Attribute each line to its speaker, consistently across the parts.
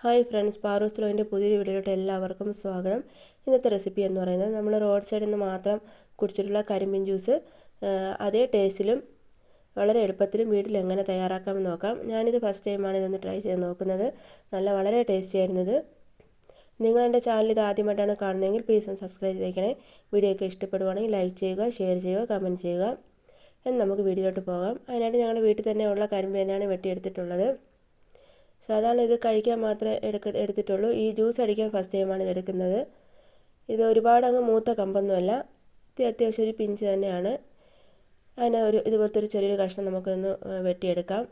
Speaker 1: Hi friends പാറൂസ് ലോയിന്റെ പുതിയൊരു വീഡിയോയിലോട്ട് എല്ലാവർക്കും സ്വാഗതം. ഇന്നത്തെ റെസിപ്പി എന്ന് പറയുന്നത് നമ്മൾ റോഡ് സൈഡിൽ നിന്ന് മാത്രം കുടിച്ചിട്ടുള്ള കരിമ്പിൻ ജ്യൂസ് അതേ ടേസ്റ്റിലും വളരെ എളുപ്പത്തിലും വീട്ടിൽ എങ്ങനെ തയ്യാറാക്കാമെന്ന് നോക്കാം. ഞാനിത് ഫസ്റ്റ് ടൈമാണ് ഇതൊന്ന് ട്രൈ ചെയ്ത് നോക്കുന്നത്. നല്ല വളരെ ടേസ്റ്റി ആയിരുന്നത്. നിങ്ങൾ എന്റെ ചാനൽ ഇത് ആദ്യമായിട്ടാണ് കാണുന്നതെങ്കിൽ പ്ലീസ് ഒന്ന് സബ്സ്ക്രൈബ് ചെയ്തേക്കണേ. വീഡിയോ ഒക്കെ ഇഷ്ടപ്പെടുവാണെങ്കിൽ ലൈക്ക് ചെയ്യുക ഷെയർ ചെയ്യുക കമന്റ് ചെയ്യുക. എന്ന് നമുക്ക് വീഡിയോയിലോട്ട് പോകാം. അതിനായിട്ട് ഞങ്ങളുടെ വീട്ടിൽ തന്നെ ഉള്ള കരിമ്പ് തന്നെയാണ് വെട്ടിയെടുത്തിട്ടുള്ളത്. സാധാരണ ഇത് കഴിക്കാൻ മാത്രമേ എടുക്ക എടുത്തിട്ടുള്ളൂ. ഈ ജ്യൂസ് അടിക്കാൻ ഫസ്റ്റ് ടൈമാണ് ഇത് എടുക്കുന്നത്. ഇത് ഒരുപാട് അങ്ങ് മൂത്ത കമ്പൊന്നുമല്ല. അത്യാവശ്യം ഒരു പിഞ്ച് തന്നെയാണ്. അതിന് ഒരു ഇതുപോലത്തെ ഒരു ചെറിയൊരു കഷ്ണം നമുക്കൊന്ന് വെട്ടിയെടുക്കാം.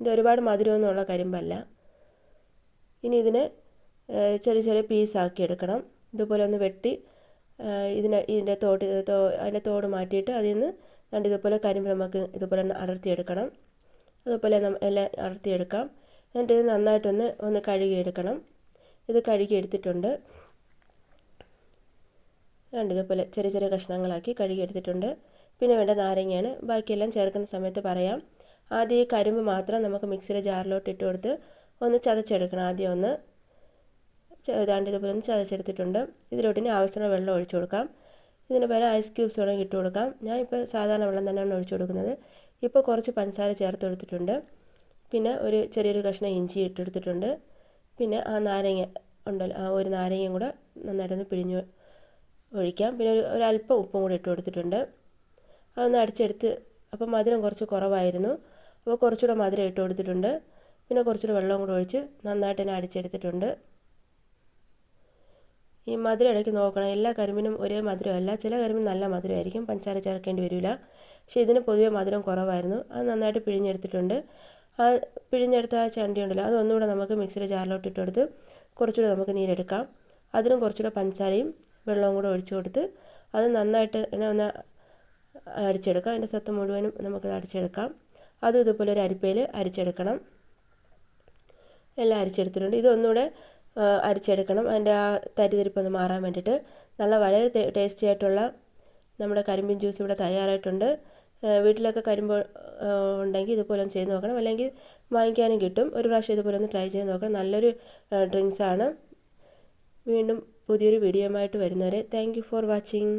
Speaker 1: ഇത് ഒരുപാട് മധുരമൊന്നുമുള്ള കരിമ്പല്ല. ഇനി ഇതിനെ ചെറിയ ചെറിയ പീസാക്കി എടുക്കണം. ഇതുപോലെ ഒന്ന് വെട്ടി ഇതിനെ ഇതിന്റെ തോട്ട് അതിന്റെ തോട് മാറ്റിയിട്ട് അതിൽ നിന്ന് രണ്ട് ഇതുപോലെ കരിമ്പ് നമുക്ക് ഇതുപോലെ ഒന്ന് അടർത്തിയെടുക്കണം. അതുപോലെ എല്ലാം അടർത്തിയെടുക്കാം. എന്നിട്ട് ഇത് നന്നായിട്ടൊന്ന് ഒന്ന് കഴുകിയെടുക്കണം. ഇത് കഴുകിയെടുത്തിട്ടുണ്ട്. രണ്ട് ഇതുപോലെ ചെറിയ ചെറിയ കഷ്ണങ്ങളാക്കി കഴുകിയെടുത്തിട്ടുണ്ട്. പിന്നെ വേണ്ട നാരങ്ങയാണ്. ബാക്കിയെല്ലാം ചേർക്കുന്ന സമയത്ത് പറയാം. ആദ്യം ഈ കരിമ്പ് മാത്രം നമുക്ക് മിക്സിയുടെ ജാറിലോട്ട് ഇട്ട് കൊടുത്ത് ഒന്ന് ചതച്ചെടുക്കണം ആദ്യം ഒന്ന്. ഇതാണ്ട് ഇതുപോലെ ഒന്ന് ചതച്ചെടുത്തിട്ടുണ്ട്. ഇതിലോട്ട് ഇനി ആവശ്യമുള്ള വെള്ളം ഒഴിച്ചു കൊടുക്കാം. ഇതിന് പകരം ഐസ് ക്യൂബ്സ് വേണമെങ്കിൽ ഇട്ട് കൊടുക്കാം. ഞാൻ ഇപ്പോൾ സാധാരണ വെള്ളം തന്നെയാണ് ഒഴിച്ചു കൊടുക്കുന്നത്. ഇപ്പോൾ കുറച്ച് പഞ്ചസാര ചേർത്ത് കൊടുത്തിട്ടുണ്ട്. പിന്നെ ഒരു ചെറിയൊരു കഷ്ണം ഇഞ്ചി ഇട്ടെടുത്തിട്ടുണ്ട്. പിന്നെ ആ നാരങ്ങ ഉണ്ടല്ലോ ആ ഒരു നാരങ്ങയും കൂടെ നന്നായിട്ടൊന്ന് പിഴിഞ്ഞ് ഒഴിക്കാം. പിന്നെ ഒരു ഒരല്പം ഉപ്പും കൂടി ഇട്ട് കൊടുത്തിട്ടുണ്ട്. അതൊന്ന് അടിച്ചെടുത്ത് അപ്പോൾ മധുരം കുറച്ച് കുറവായിരുന്നു. അപ്പോൾ കുറച്ചുകൂടെ മധുരം ഇട്ട് കൊടുത്തിട്ടുണ്ട്. പിന്നെ കുറച്ചുകൂടെ വെള്ളം കൂടെ ഒഴിച്ച് നന്നായിട്ട് തന്നെ അടിച്ചെടുത്തിട്ടുണ്ട്. ഈ മധുരം ഇടയ്ക്ക് നോക്കണം. എല്ലാ കരിമിനും ഒരേ മധുരമല്ല. ചില കരിമ്പിന് നല്ല മധുരമായിരിക്കും. പഞ്ചസാര ചേർക്കേണ്ടി വരില്ല. പക്ഷേ ഇതിന് പൊതുവേ മധുരം കുറവായിരുന്നു. അത് നന്നായിട്ട് പിഴിഞ്ഞെടുത്തിട്ടുണ്ട്. ആ പിഴിഞ്ഞെടുത്ത ആ ചണ്ടി ഉണ്ടല്ലോ അതൊന്നുകൂടെ നമുക്ക് മിക്സിയുടെ ജാറിലോട്ട് ഇട്ട് കൊടുത്ത് കുറച്ചുകൂടെ നമുക്ക് നീരെടുക്കാം. അതിനും കുറച്ചുകൂടെ പഞ്ചസാരയും വെള്ളവും കൂടെ ഒഴിച്ചു കൊടുത്ത് അത് നന്നായിട്ട് ഒന്ന് അടിച്ചെടുക്കാം അതിന്റെ സത്ത് മുഴുവനും നമുക്ക് അടിച്ചെടുക്കാം അതും ഇതുപോലെ ഒരു അരിപ്പയിൽ അരിച്ചെടുക്കണം. എല്ലാം അരിച്ചെടുത്തിട്ടുണ്ട്. ഇതൊന്നുകൂടെ അരിച്ചെടുക്കണം. അതിന്റെ ആ തരിതരിപ്പൊന്ന് മാറാൻ വേണ്ടിയിട്ട്. നല്ല വളരെ ടേസ്റ്റി ആയിട്ടുള്ള നമ്മുടെ കരിമ്പിൻ ജ്യൂസ് ഇവിടെ തയ്യാറായിട്ടുണ്ട്. വീട്ടിലൊക്കെ കരിമ്പ് ഉണ്ടെങ്കിൽ ഇതുപോലെ ഒന്ന് ചെയ്ത് നോക്കണം. അല്ലെങ്കിൽ വാങ്ങിക്കാനും കിട്ടും. ഒരു പ്രാവശ്യം ഇതുപോലെ ഒന്ന് ട്രൈ ചെയ്ത് നോക്കണം. നല്ലൊരു ഡ്രിങ്ക്സാണ് വീണ്ടും പുതിയൊരു വീഡിയോയുമായിട്ട് വരുന്നവരെ താങ്ക് ഫോർ വാച്ചിങ്